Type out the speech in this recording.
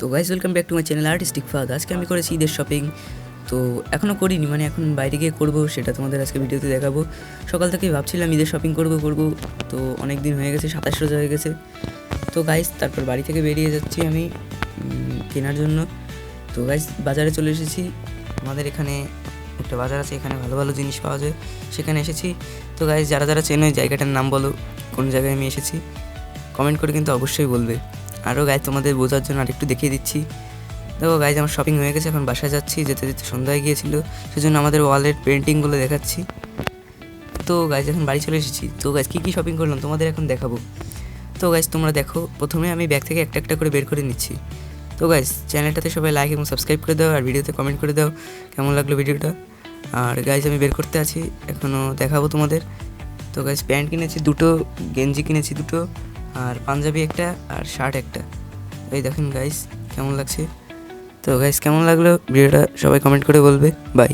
তো guys welcome back to my channel artistic ফাদ আজকে আমি করেছি ঈদের শপিং তো এখনও করিনি মানে এখন বাইরে গিয়ে করব, সেটা তোমাদের আজকে ভিডিওতে দেখাবো। সকাল থেকেই ভাবছিলাম ঈদের শপিং করব করব। তো অনেক দিন হয়ে গেছে, সাতাশ রোজা হয়ে গেছে। তো গাইজ তারপর বাড়ি থেকে বেরিয়ে যাচ্ছি আমি কেনার জন্য। তো গাইজ বাজারে চলে এসেছি। আমাদের এখানে একটা বাজার আছে, এখানে ভালো ভালো জিনিস পাওয়া যায়। সেখানে এসেছি। তো গাইজ যারা যারা চেনো এই জায়গাটার নাম বলো, কোন জায়গায় আমি এসেছি? কমেন্ট করে কিন্তু অবশ্যই বলবে। আরও গাইজ তোমাদের বোঝার জন্য আরেকটু দেখিয়ে দিচ্ছি। দেখো গাইজ আমার শপিং হয়ে গেছে, এখন বাসায় যাচ্ছি, যেতে যেতে সন্ধ্যা হয়ে গিয়েছিল, সেজন্য আমাদের ওয়ালের পেন্টিংগুলো দেখাচ্ছি। তো গাইজ এখন বাড়ি চলে এসেছি। তো গাইজ কী কী শপিং করলাম তোমাদের এখন দেখাবো। তো গাইজ তোমরা দেখো, প্রথমে আমি ব্যাগ থেকে একটা একটা করে বের করে নিচ্ছি। তো গাইজ চ্যানেলটাতে সবাই লাইক এবং সাবস্ক্রাইব করে দাও, আর ভিডিওতে কমেন্ট করে দাও, কেমন লাগল ভিডিওটা? আর গাইজ আমি বের করতে আছি এখনও দেখাবো তোমাদের। তো গাইজ প্যান্ট কিনেছি, দুটো, গেঞ্জি কিনেছি, দুটো। আর পাঞ্জাবি একটা আর শার্ট একটা। এই দেখেন গাইস কেমন লাগছে? তো গাইস কেমন লাগল? ভিডিওটা সবাই কমেন্ট করে বলবে। বাই